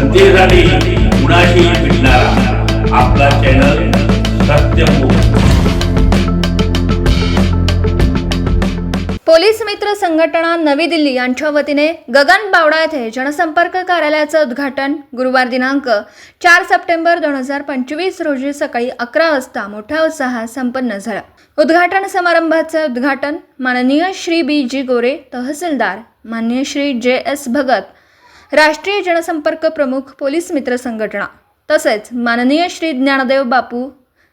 जनतेसाठी कुणाशी भेटणारा आपला चॅनल पोलीस मित्र संघटना नवी दिल्ली यांच्या वतीने गगन बावडा येथे जनसंपर्क कार्यालयाचं उद्घाटन गुरुवार दिनांक चार सप्टेंबर दोन हजार पंचवीस रोजी सकाळी अकरा वाजता मोठ्या उत्साहात संपन्न झालं. उद्घाटन समारंभाचं उद्घाटन माननीय श्री बी जी गोरे तहसीलदार माननीय श्री जे एस भगत राष्ट्रीय जनसंपर्क प्रमुख पोलीस मित्र संघटना तसेच माननीय श्री ज्ञानदेव बापू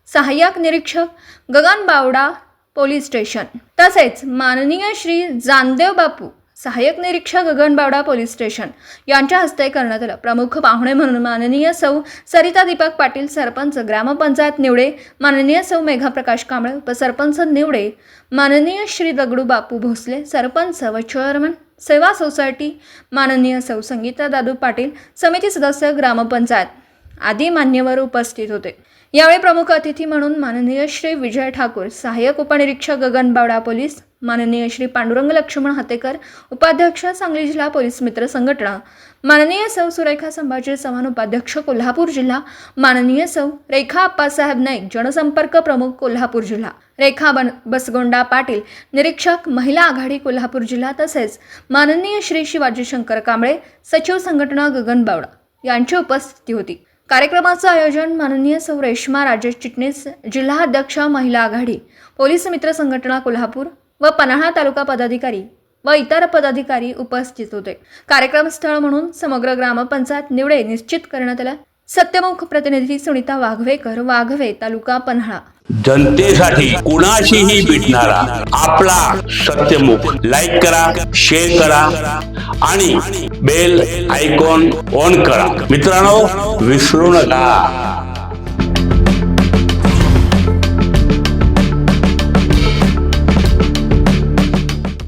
सहाय्यक निरीक्षक गगन बावडा पोलीस स्टेशन तसेच माननीय श्री जानदेव बापू सहाय्यक निरीक्षक गगनबावडा पोलीस स्टेशन यांच्या हस्ते करण्यात आलं. प्रमुख पाहुणे म्हणून माननीय सौ सरिता दीपक पाटील सरपंच ग्रामपंचायत निवडे माननीय सौ मेघा प्रकाश कांबळे उपसरपंच निवडे माननीय श्री दगडू बापू भोसले सरपंच व चेअरमन सेवा सोसायटी माननीय सौ संगीता दादू पाटील समिती सदस्य ग्रामपंचायत आदी मान्यवर उपस्थित होते. यावेळी प्रमुख अतिथी म्हणून माननीय श्री विजय ठाकूर सहाय्यक उपनिरीक्षक गगन बावडा पोलीस माननीय श्री पांडुरंग लक्ष्मण हातेकर उपाध्यक्ष सांगली जिल्हा पोलीस मित्र संघटना माननीय सौ सुरेखा संभाजी चव्हाण उपाध्यक्ष कोल्हापूर जिल्हा माननीय सौ रेखा अप्पासाहेब नाईक जनसंपर्क प्रमुख कोल्हापूर जिल्हा रेखा बन बसगोंडा पाटील निरीक्षक महिला आघाडी कोल्हापूर जिल्हा तसेच माननीय श्री शिवाजी शंकर कांबळे सचिव संघटना गगन बावडा यांची उपस्थिती होती. कार्यक्रमाचं आयोजन माननीय सौ रेश्मा राजेश चिटणीस जिल्हा अध्यक्ष महिला आघाडी पोलीस मित्र संघटना कोल्हापूर व पन्हाळा तालुका पदाधिकारी व इतर पदाधिकारी उपस्थित होते. कार्यक्रम स्थळ म्हणून समग्र ग्रामपंचायत निवडे निश्चित करण्यात आला सत्यमुख प्रतिनिधी सुनीता वाघवेकर वाघवे तालुका पन्हाळा. जनतेसाठी कुणाशीही भेटणारा आपला सत्यमुख लाईक करा शेअर करा आणि बेल आयकॉन ऑन करा. मित्रांनो विसरू नका.